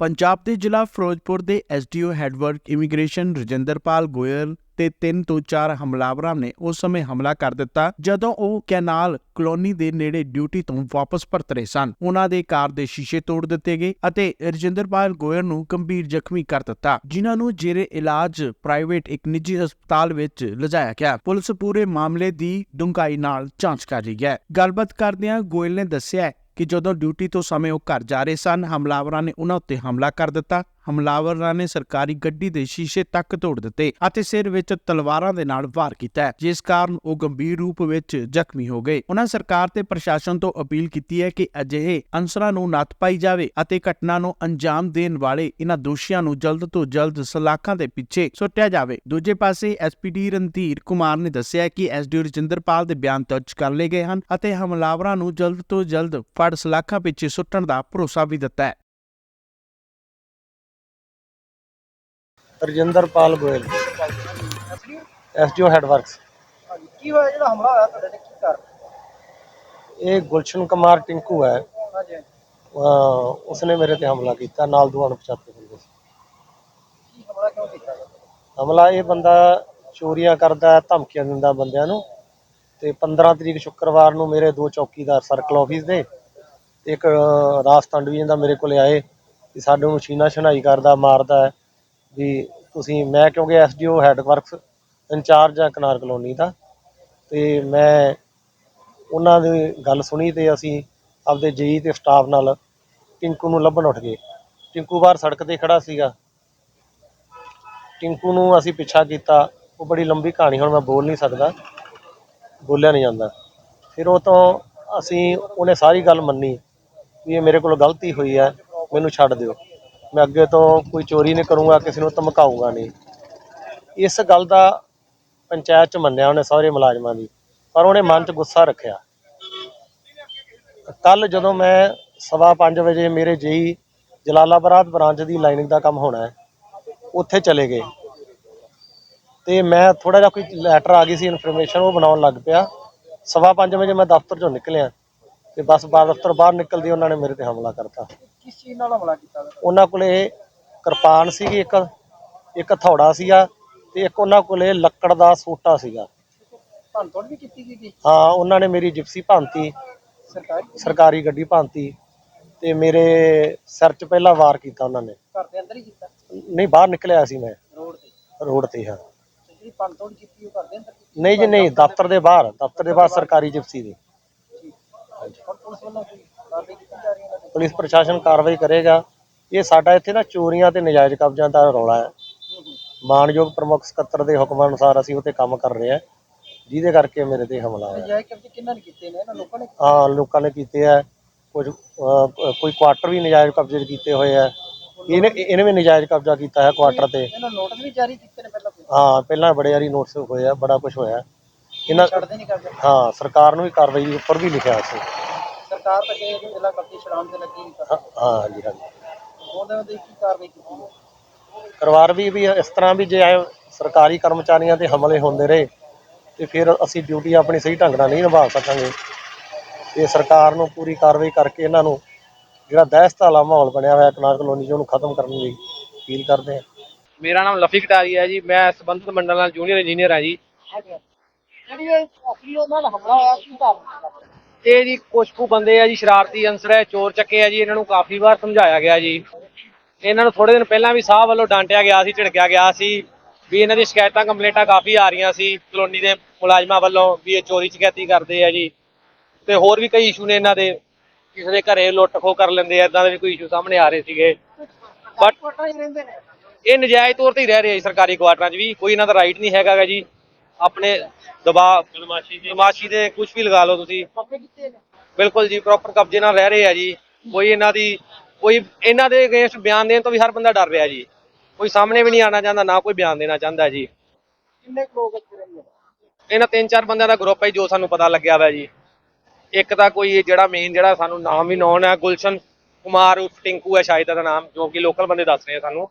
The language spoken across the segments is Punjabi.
ਪੰਜਾਬ ਦੇ ਜ਼ਿਲ੍ਹਾ ਫਿਰੋਜ਼ਪੁਰ ਦੇ SDO headwork immigration Rajinderpal Goyal ਤੇ ਤਿੰਨ ਤੋਂ ਚਾਰ ਹਮਲਾਵਰਾਂ ਨੇ ਉਸ ਸਮੇਂ ਹਮਲਾ ਕਰ ਦਿੱਤਾ, ਜਦੋਂ ਉਹ ਕੈਨਾਲ ਕਲੋਨੀ ਦੇ ਨੇੜੇ ਡਿਊਟੀ ਤੋਂ ਵਾਪਸ ਪਰਤ ਰਹੇ ਸਨ। ਉਹਨਾਂ ਦੇ ਕਾਰ ਦੇ ਸ਼ੀਸ਼ੇ ਤੋੜ ਦਿੱਤੇ ਗਏ ਅਤੇ ਰਜਿੰਦਰਪਾਲ ਗੋਇਲ ਨੂੰ ਗੰਭੀਰ ਜ਼ਖਮੀ ਕਰ ਦਿੱਤਾ, ਜਿਨ੍ਹਾਂ ਨੂੰ ਜੇਰੇ ਇਲਾਜ ਪ੍ਰਾਈਵੇਟ ਇੱਕ ਨਿੱਜੀ ਹਸਪਤਾਲ ਵਿੱਚ ਲਿਜਾਇਆ ਗਿਆ। ਪੁਲਿਸ ਪੂਰੇ ਮਾਮਲੇ ਦੀ ਡੂੰਘਾਈ ਨਾਲ ਜਾਂਚ ਕਰ ਰਹੀ ਹੈ। ਗੱਲਬਾਤ ਕਰਦਿਆਂ ਗੋਇਲ ਨੇ ਦੱਸਿਆ ਕਿ ਜਦੋਂ ਡਿਊਟੀ ਤੋਂ ਸਮੇਂ ਉਹ ਘਰ ਜਾ ਰਹੇ ਸਨ, ਹਮਲਾਵਰਾਂ ਨੇ ਉਹਨਾਂ ਉੱਤੇ ਹਮਲਾ ਕਰ ਦਿੱਤਾ। ਹਮਲਾਵਰਾਂ ਨੇ ਸਰਕਾਰੀ ਗੱਡੀ ਦੇ ਸ਼ੀਸ਼ੇ ਤੱਕ ਤੋੜ ਦਿੱਤੇ ਅਤੇ ਸਿਰ ਵਿੱਚ ਤਲਵਾਰਾਂ ਦੇ ਨਾਲ ਵਾਰ ਕੀਤਾ ਜਿਸ ਕਾਰਨ ਉਹ ਗੰਭੀਰ ਰੂਪ ਵਿੱਚ ਜ਼ਖਮੀ ਹੋ ਗਏ। ਉਹਨਾਂ ਸਰਕਾਰ ਤੇ ਪ੍ਰਸ਼ਾਸਨ ਤੋਂ ਅਪੀਲ ਕੀਤੀ ਹੈ ਕਿ ਅਜਿਹੇ ਅਨਸਰਾਂ ਨੂੰ ਨੱਥ ਪਾਈ ਜਾਵੇ ਅਤੇ ਘਟਨਾ ਨੂੰ ਅੰਜਾਮ ਦੇਣ ਵਾਲੇ ਇਹਨਾਂ ਦੋਸ਼ੀਆਂ ਨੂੰ ਜਲਦ ਤੋਂ ਜਲਦ ਸਲਾਖਾਂ ਦੇ ਪਿੱਛੇ ਸੁੱਟਿਆ ਜਾਵੇ। ਦੂਜੇ ਪਾਸੇ, ਐਸਪੀਡੀ ਰਣਧੀਰ ਕੁਮਾਰ ਨੇ ਦੱਸਿਆ ਕਿ ਐਸਡੀਓ ਰਜਿੰਦਰਪਾਲ ਦੇ ਬਿਆਨ ਦਰਜ ਕਰ ਲਏ ਗਏ ਹਨ ਅਤੇ ਹਮਲਾਵਰਾਂ ਨੂੰ ਜਲਦ ਤੋਂ ਜਲਦ ਫੜ ਸਲਾਖਾਂ ਪਿੱਛੇ ਸੁੱਟਣ ਦਾ ਭਰੋਸਾ ਵੀ ਦਿੱਤਾ ਹੈ। ਰਜਿੰਦਰਪਾਲ ਗੋਇਲ। SDO headworks. ਕੀ ਹੋਇਆ? ਜਿਹੜਾ ਹਮਲਾ ਹੋਇਆ ਤੁਹਾਡੇ ਤੇ ਕੀ ਕਰ ਇਹ ਗੁਲਸ਼ਨ ਕੁਮਾਰ ਟਿੰਕੂ ਹੈ। ਹਾਂਜੀ ਉਸਨੇ ਮੇਰੇ ਤੇ ਹਮਲਾ ਕੀਤਾ ਨਾਲ ਦੋ ਅਣਪਛਾਤੇ ਬੰਦੇ ਸੀ। ਕੀ ਹਮਲਾ ਕਿਉਂ ਕੀਤਾ? ਹਮਲਾ ਇਹ ਬੰਦਾ ਚੋਰੀਆਂ ਕਰਦਾ ਹੈ, ਧਮਕੀਆਂ ਦਿੰਦਾ ਬੰਦਿਆਂ ਨੂੰ ਤੇ 15 ਤਰੀਕ ਸ਼ੁੱਕਰਵਾਰ ਨੂੰ ਮੇਰੇ ਦੋ ਚੌਕੀਦਾਰ ਸਰਕਲ ਆਫਿਸ ਦੇ ਇੱਕ ਰਾਜਸਥਾਨ ਡਿਵੀਜ਼ਨ ਦਾ ਮੇਰੇ ਕੋਲੇ ਆਏ ਕਿ ਸਾਡੇ ਸ਼ੀਨਾ ਸ਼ਨਾਈ ਕਰਦਾ ਮਾਰਦਾ ਹੈ। ਵੀ ਤੁਸੀਂ, ਮੈਂ ਕਿਉਂਕਿ ਐਸਡੀਓ ਹੈਡਵਰਕਸ ਇੰਚਾਰਜ ਆ ਕਨਾਰ ਕਲੋਨੀ ਦਾ, ਤੇ ਮੈਂ ਉਹਨਾਂ ਦੀ ਗੱਲ ਸੁਣੀ ਤੇ ਅਸੀਂ ਆਪਦੇ ਜਈ ਤੇ ਸਟਾਫ ਨਾਲ ਟਿੰਕੂ ਨੂੰ ਲੱਭਣ ਉੱਠ ਗਏ। ਟਿੰਕੂ ਬਾਹਰ ਸੜਕ ਤੇ ਖੜਾ ਸੀਗਾ। ਟਿੰਕੂ ਨੂੰ ਅਸੀਂ ਪਿੱਛਾ ਕੀਤਾ। ਉਹ ਬੜੀ ਲੰਬੀ ਕਹਾਣੀ, ਹੁਣ ਮੈਂ ਬੋਲ ਨਹੀਂ ਸਕਦਾ। ਬੋਲਿਆ ਨਹੀਂ ਜਾਂਦਾ। ਫਿਰ ਉਹ ਤੋਂ ਅਸੀਂ ਉਹਨੇ ਸਾਰੀ ਗੱਲ ਮੰਨੀ ਵੀ ਇਹ ਮੇਰੇ ਕੋਲ ਗਲਤੀ ਹੋਈ ਹੈ, ਮੈਨੂੰ ਛੱਡ ਦਿਓ। ਮੈਂ ਅੱਗੇ ਤੋਂ ਕੋਈ ਚੋਰੀ ਨਹੀਂ ਕਰੂੰਗਾ, ਕਿਸੇ ਨੂੰ ਧਮਕਾਊਂਗਾ ਨਹੀਂ। ਇਸ ਗੱਲ ਦਾ ਪੰਚਾਇਤ ਚ ਮੰਨਿਆ ਉਹਨੇ ਸਾਰੇ ਮੁਲਾਜ਼ਮਾਂ ਦੀ, ਪਰ ਉਹਨੇ ਮਨ ਚ ਗੁੱਸਾ ਰੱਖਿਆ। ਕੱਲ ਜਦੋਂ ਮੈਂ ਸਵਾ ਪੰਜ ਵਜੇ ਮੇਰੇ ਜੇਈ ਜਲਾਲਾਬਾਦ ਬ੍ਰਾਂਚ ਦੀ ਲਾਈਨਿੰਗ ਦਾ ਕੰਮ ਹੋਣਾ ਹੈ, ਉੱਥੇ ਚਲੇ ਗਏ। ਤੇ ਮੈਂ ਥੋੜਾ ਜਿਹਾ ਕੋਈ ਲੈਟਰ ਆ ਗਈ ਸੀ ਇਨਫੋਰਮੇਸ਼ਨ ਉਹ ਬਣਾਉਣ ਲੱਗ ਪਿਆ। ਸਵਾ ਪੰਜ ਵਜੇ ਮੈਂ ਦਫ਼ਤਰ ਚੋਂ ਨਿਕਲਿਆ। ਤੇ ਬਸ ਬਾਹਰ ਦਫ਼ਤਰ ਬਾਹਰ ਨਿਕਲਦੀ ਉਹਨਾਂ ਨੇ ਮੇਰੇ ਤੇ ਹਮਲਾ ਕਰਤਾ। ਕਿਸ ਚੀਜ਼ ਨਾਲ ਹਮਲਾ ਕੀਤਾ ਵਾ? ਉਹਨਾਂ ਕੋਲੇ ਕਿਰਪਾਨ ਸੀਗੀ ਇੱਕ ਇੱਕ ਹਥੌੜਾ ਸੀਗਾ ਤੇ ਇੱਕ ਉਹਨਾਂ ਕੋਲੇ ਲੱਕੜ ਦਾ ਸੋਟਾ ਸੀਗਾ। ਵੀ ਕੀਤੀ ਗਈ ਹਾਂ ਉਹਨਾਂ ਨੇ ਮੇਰੀ ਜਿਪਸੀ ਭੰਨਤੀ ਸਰਕਾਰੀ ਸਰਕਾਰੀ ਗੱਡੀ ਭੰਨਤੀ ਤੇ ਮੇਰੇ ਸਿਰ 'ਚ ਪਹਿਲਾਂ ਵਾਰ ਕੀਤਾ ਉਹਨਾਂ ਨੇ। ਘਰ ਦੇ ਅੰਦਰ ਹੀ ਕੀਤਾ? ਨਹੀਂ ਬਾਹਰ ਨਿਕਲਿਆ ਸੀ ਮੈਂ। ਰੋਡ ਤੇ? ਰੋਡ ਤੇ ਹਾਂ। ਤੇ ਜਿਹੜੀ ਭੰਨ ਤੋੜ ਕੀਤੀ ਉਹ ਘਰ ਦੇ ਅੰਦਰ ਕੀਤੀ? ਨਹੀਂ ਜੀ ਨਹੀਂ ਦਫ਼ਤਰ ਦੇ ਬਾਹਰ ਦਫ਼ਤਰ ਦੇ ਬਾਹਰ ਸਰਕਾਰੀ ਜਿਪਸੀ ਦੀ। ਪੁਲਿਸ ਪ੍ਰਸ਼ਾਸਨ ਕਾਰਵਾਈ ਕਰੇਗਾ। ਇਹ ਸਾਡਾ ਇੱਥੇ ਨਾ ਚੋਰੀਆਂ ਤੇ ਨਜਾਇਜ਼ ਕਬਜ਼ਿਆਂ ਦਾ ਰੌਲਾ ਹੈ। ਮਾਨਯੋਗ ਪ੍ਰਮੁੱਖ ਸਕੱਤਰ ਦੇ ਹੁਕਮਾਂ ਅਨੁਸਾਰ ਅਸੀਂ ਉਤੇ ਕੰਮ ਕਰ ਰਹੇ ਹਾਂ। ਜਿਹਦੇ ਕਰਕੇ ਮੇਰੇ ਤੇ ਹਮਲਾ ਹੋਇਆ। ਕਿੰਨਾਂ ਨੇ ਕੀਤੇ ਨੇ? ਇਹਨਾਂ ਲੋਕਾਂ ਨੇ ਹਾਂ ਲੋਕਾਂ ਨੇ ਕੀਤੇ ਆ। ਕੁਝ ਕੋਈ ਕੁਆਟਰ ਵੀ ਨਜਾਇਜ਼ ਕਬਜ਼ੇ ਕੀਤੇ ਹੋਏ ਆ। ਇਹਨੇ ਇਹਨੇ ਵੀ ਨਜਾਇਜ਼ ਕਬਜ਼ਾ ਕੀਤਾ ਹੈ ਕੁਆਟਰ ਤੇ। ਇਹਨਾਂ ਨੋਟਿਸ ਵੀ ਜਾਰੀ ਕੀਤੇ ਨੇ ਪਹਿਲਾਂ ਹਾਂ ਪਹਿਲਾਂ ਬੜੇ ਵਾਰੀ ਨੋਟਿਸ ਹੋਏ ਆ ਬੜਾ ਕੁਝ ਹੋਇਆ। ਇਹਨਾਂ ਛੱਡਦੇ ਨਹੀਂ ਕਰਦੇ? ਹਾਂ ਸਰਕਾਰ ਨੂੰ ਵੀ ਕਾਰਵਾਈ ਉੱਪਰ ਵੀ ਲਿਖਿਆ ਸੀ। ਸਰਕਾਰ ਤਾਂ ਕਹੇ ਕਿ ਜ਼ਿਲ੍ਹਾ ਕਬਜ਼ੇ ਛਡਾਉਣ ਤੇ ਲੱਗੀ ਨਹੀਂ ਕਰ ਹਾਂ ਹਾਂ, ਹਾਂਜੀ ਹਾਂਜੀ। ਉਹਦੇ ਵਿੱਚ ਕੀ ਕਾਰਵਾਈ ਕੀਤੀ ਹੈ ਕਰਵਾਰ ਵੀ ਵੀ ਇਸ ਤਰ੍ਹਾਂ ਵੀ ਜੇ ਐਂ ਸਰਕਾਰੀ ਕਰਮਚਾਰੀਆਂ ਤੇ ਹਮਲੇ ਹੁੰਦੇ ਰਹੇ ਤੇ ਫਿਰ ਅਸੀਂ ਡਿਊਟੀ ਆਪਣੀ ਸਹੀ ਢੰਗ ਨਾਲ ਨਹੀਂ ਨਿਭਾ ਸਕਾਂਗੇ। ਤੇ ਸਰਕਾਰ ਨੂੰ ਪੂਰੀ ਕਾਰਵਾਈ ਕਰਕੇ ਇਹਨਾਂ ਨੂੰ ਜਿਹੜਾ ਦਹਿਸ਼ਤ ਵਾਲਾ ਮਾਹੌਲ ਬਣਿਆ ਹੋਇਆ ਕਨਾਰ ਕਲੋਨੀ 'ਚ ਉਹਨੂੰ ਖਤਮ ਕਰਨ ਦੀ ਅਪੀਲ ਕਰਦੇ ਹਾਂ। ਮੇਰਾ ਨਾਮ ਲਫੀ ਕਟਾਰੀ ਹੈ ਜੀ ਮੈਂ ਸੰਬੰਧਿਤ ਮੰਡਲ ਨਾਲ ਜੂਨੀਅਰ ਇੰਜੀਨੀਅਰ ਹਾਂ ਜੀ। ਜਿਹੜੀ ਇਹ ਅਸਲੀ ਉਹਨਾਂ ਦਾ ਹਮਲਾ ਹੋਇਆ ਕੀ ਕਾਰਨ? ਇਹ ਜੀ ਕੁਛ ਕੁ ਬੰਦੇ ਆ ਜੀ ਸ਼ਰਾਰਤੀ ਅੰਸਰ ਹੈ ਚੋਰ ਚੱਕੇ ਆ ਜੀ ਇਹਨਾਂ ਨੂੰ ਕਾਫੀ ਵਾਰ ਸਮਝਾਇਆ ਗਿਆ ਜੀ। ਇਹਨਾਂ ਨੂੰ ਥੋੜੇ ਦਿਨ ਪਹਿਲਾਂ ਵੀ ਸਾਹ ਵੱਲੋਂ ਡਾਂਟਿਆ ਗਿਆ ਸੀ ਝਿੜਕਿਆ ਗਿਆ ਸੀ ਵੀ ਇਹਨਾਂ ਦੀ ਸ਼ਿਕਾਇਤਾਂ ਕੰਪਲੇਂਟਾਂ ਕਾਫੀ ਆ ਰਹੀਆਂ ਸੀ ਕਲੋਨੀ ਦੇ ਮੁਲਾਜ਼ਮਾਂ ਵੱਲੋਂ ਵੀ ਇਹ ਚੋਰੀ ਚਕੈਤੀ ਕਰਦੇ ਆ ਜੀ। ਤੇ ਹੋਰ ਵੀ ਕਈ ਇਸ਼ੂ ਨੇ ਇਹਨਾਂ ਦੇ ਕਿਸੇ ਦੇ ਘਰੇ ਲੁੱਟ ਖੋ ਕਰ ਲੈਂਦੇ ਆ ਇਦਾਂ ਦੇ ਵੀ ਕੋਈ ਇਸ਼ੂ ਸਾਹਮਣੇ ਆ ਰਹੇ ਸੀਗੇ। ਬਟ ਇਹ ਨਜਾਇਜ਼ ਤੌਰ ਤੇ ਹੀ ਰਹਿ ਰਹੇ ਆ ਜੀ ਸਰਕਾਰੀ ਕੁਆਟਰਾਂ 'ਚ ਵੀ ਕੋਈ ਇਹਨਾਂ ਦਾ ਰਾਈਟ ਨਹੀਂ ਹੈਗਾ ਜੀ। ਆਪਣੇ ਦਬਾਅ ਬਦਮਾਸ਼ੀ ਦੇ ਕੁਝ ਵੀ ਲਗਾ ਲਓ ਤੁਸੀਂ। ਬਿਲਕੁਲ ਜੀ ਪ੍ਰੋਪਰ ਕਬਜ਼ੇ ਨਾਲ ਰਹਿ ਰਹੇ ਆ ਜੀ। ਕੋਈ ਇਹਨਾਂ ਦੀ ਕੋਈ ਇਹਨਾਂ ਦੇ ਅਗੇਂਸਟ ਬਿਆਨ ਦੇਣ ਤੋਂ ਵੀ ਹਰ ਬੰਦਾ ਡਰ ਰਿਹਾ ਜੀ। ਕੋਈ ਸਾਹਮਣੇ ਵੀ ਨਹੀਂ ਆਣਾ ਚਾਹੁੰਦਾ ਨਾ ਕੋਈ ਬਿਆਨ ਦੇਣਾ ਚਾਹੁੰਦਾ ਜੀ। ਕਿੰਨੇ ਲੋਕ ਇੱਥੇ ਰਹਿੰਦੇ ਨੇ? ਇਹਨਾਂ ਤਿੰਨ ਚਾਰ ਬੰਦਿਆਂ ਦਾ ਗਰੁੱਪ ਹੈ ਜੋ ਸਾਨੂੰ ਪਤਾ ਲੱਗਿਆ ਵਾ ਜੀ। ਇੱਕ ਤਾਂ ਕੋਈ ਜਿਹੜਾ ਮੇਨ ਜਿਹੜਾ ਸਾਨੂੰ ਨਾਮ ਵੀ ਨੌਨ ਹੈ ਗੁਲਸ਼ਨ ਕੁਮਾਰ ਉਰਫ ਟਿੰਕੂ ਹੈ ਸ਼ਾਇਦ ਦਾ ਨਾਮ ਜੋ ਕਿ ਲੋਕਲ ਬੰਦੇ ਦੱਸ ਰਹੇ ਆ ਸਾਨੂੰ।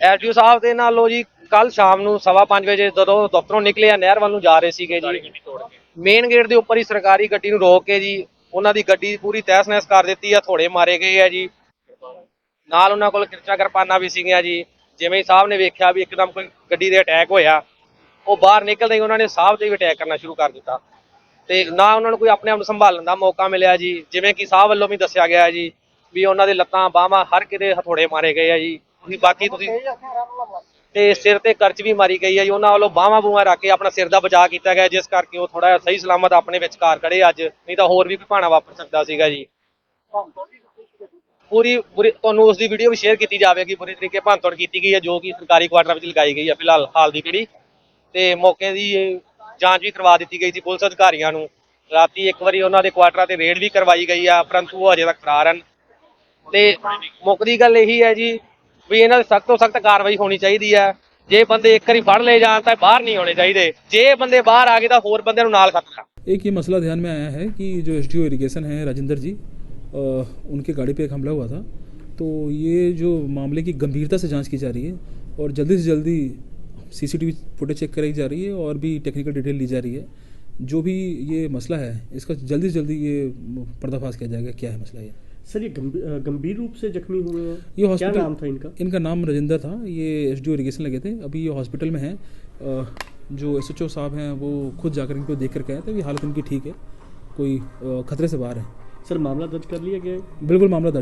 ਐਸਡੀਓ ਸਾਹਿਬ ਦੇ ਨਾਲੋਂ ਜੀ ਕੱਲ ਸ਼ਾਮ ਨੂੰ ਸਵਾ ਪੰਜ ਵਜੇ ਜਦੋਂ ਦਫ਼ਤਰੋਂ ਨਿਕਲੇ ਆ, ਨਹਿਰ ਵੱਲ ਨੂੰ ਜਾ ਰਹੇ ਸੀਗੇ ਜੀ। ਮੇਨ ਗੇਟ ਦੇ ਉੱਪਰ ਹੀ ਸਰਕਾਰੀ ਗੱਡੀ ਨੂੰ ਰੋਕ ਕੇ ਜੀ, ਉਹਨਾਂ ਦੀ ਗੱਡੀ ਪੂਰੀ ਤਹਿਸ ਨਹਿਸ ਕਰ ਦਿੱਤੀ ਆ ਥੋੜੇ ਮਾਰੇ ਗਏ ਆ ਜੀ। ਨਾਲ ਉਹਨਾਂ ਕੋਲ ਕਿਰਚਾ ਕਿਰਪਾਨਾਂ ਵੀ ਸੀਗੀਆਂ ਜੀ। ਜਿਵੇਂ ਹੀ ਸਾਹਿਬ ਨੇ ਵੇਖਿਆ ਵੀ ਇੱਕਦਮ ਕੋਈ ਗੱਡੀ ਦੇ ਅਟੈਕ ਹੋਇਆ। ਉਹ ਬਾਹਰ ਨਿਕਲਦੇ ਹੀ ਉਹਨਾਂ ਨੇ ਸਾਹਿਬ ਤੇ ਵੀ ਅਟੈਕ ਕਰਨਾ ਸ਼ੁਰੂ ਕਰ ਦਿੱਤਾ। ਤੇ ਨਾ ਉਹਨਾਂ ਨੂੰ ਕੋਈ ਆਪਣੇ ਆਪ ਨੂੰ ਸੰਭਾਲਣ ਦਾ ਮੌਕਾ ਮਿਲਿਆ ਜੀ। ਜਿਵੇਂ ਕਿ ਸਾਹਿਬ ਵੱਲੋਂ ਵੀ ਦੱਸਿਆ ਗਿਆ ਜੀ, ਵੀ ਉਹਨਾਂ ਦੇ ਲੱਤਾਂ ਬਾਹਾਂ ਹਰ ਕਿਤੇ ਹਥੋੜੇ ਮਾਰੇ ਗਏ ਆ ਜੀ। ਤੁਸੀਂ ਬਾਕੀ ਤੁਸੀਂ ਤੇ ਸਿਰ ਤੇ ਕਰਚ ਵੀ ਮਾਰੀ ਗਈ ਹੈ ਜੀ, ਉਹਨਾਂ ਵੱਲੋਂ ਬਾਹਾਂ ਬੂਹਾਂ ਰੱਖ ਕੇ ਆਪਣਾ ਸਿਰ ਦਾ ਬਚਾਅ ਕੀਤਾ ਗਿਆ, ਜਿਸ ਕਰਕੇ ਉਹ ਥੋੜਾ ਸਹੀ ਸਲਾਮਤ ਆਪਣੇ ਵਿਚਕਾਰ ਖੜੇ ਅੱਜ, ਨਹੀਂ ਤਾਂ ਹੋਰ ਵੀ ਕੋਈ ਭਾਣਾ ਵਾਪਰ ਸਕਦਾ ਸੀਗਾ ਜੀ। ਪੂਰੀ ਪੂਰੀ ਤੁਹਾਨੂੰ ਉਸ ਦੀ ਵੀਡੀਓ ਵੀ ਸ਼ੇਅਰ ਕੀਤੀ ਜਾਵੇਗੀ, ਪੂਰੀ ਤਰੀਕੇ ਭੰਨਤੋੜ ਕੀਤੀ ਗਈ ਹੈ ਜੋ ਕਿ ਸਰਕਾਰੀ ਕੁਆਟਰ ਵਿੱਚ ਲਗਾਈ ਗਈ ਹੈ ਫਿਲਹਾਲ ਹਾਲ ਦੀ ਘੜੀ ਤੇ ਮੌਕੇ ਦੀ ਜਾਂਚ ਵੀ ਕਰਵਾ ਦਿੱਤੀ ਗਈ ਸੀ ਪੁਲਿਸ ਅਧਿਕਾਰੀਆਂ ਨੂੰ। ਰਾਤੀ ਇੱਕ ਵਾਰੀ ਉਹਨਾਂ ਦੇ ਕੁਆਟਰਾਂ ਤੇ ਰੇਡ ਵੀ ਕਰਵਾਈ ਗਈ ਆ, ਪਰੰਤੂ ਉਹ ਅਜੇ ਤੱਕ ਫਰਾਰ ਹਨ। ਤੇ ਮੁੱਖ ਦੀ ਗੱਲ ਇਹੀ ਹੈ ਜੀ ਵੀ ਇਹਨਾਂ ਦੀ ਸਖਤ ਤੋਂ ਸਖਤ ਕਾਰਵਾਈ ਹੋਣੀ ਚਾਹੀਦੀ ਹੈ ਜੇ ਬੰਦੇ ਇੱਕ ਵਾਰੀ ਫੜ ਲਏ ਜਾਣ ਤਾਂ ਬਾਹਰ ਨਹੀਂ ਆਉਣੇ ਚਾਹੀਦੇ ਜੇ ਇਹ ਬੰਦੇ ਬਾਹਰ ਆ ਗਏ ਤਾਂ ਹੋਰ ਬੰਦਿਆਂ ਨੂੰ ਨਾਲ ਖਤਰਾ एक ये मसला ध्यान में आया है कि जो एस इरिगेशन है राजेंद्र जी अ, उनके गाड़ी पे एक हमला हुआ था तो ये जो मामले की गंभीरता से जांच की जा रही है और जल्दी से जल्दी सीसीटीवी फुटेज चेक कराई जा रही है और भी टेक्निकल डिटेल ली जा रही है जो भी ये मसला है इसका जल्दी से जल्दी ये पर्दाफाश किया जाएगा क्या है मसला ये सर ये गंभीर रूप से जख्मी हुए हैं? ये क्या हॉस्पिटल नाम था इनका? इनका नाम रजिंदर था। ये एस डी इरीगेशन लगे थे। अभी ये हॉस्पिटल में है। जो एस एच ओ साहब हैं वो खुद जाकर इनको देख कर गए थे अभी हालत इनकी ठीक है। कोई खतरे से बाहर है। सर मामला दर्ज कर लिया गया है? बिल्कुल मामला दर्ज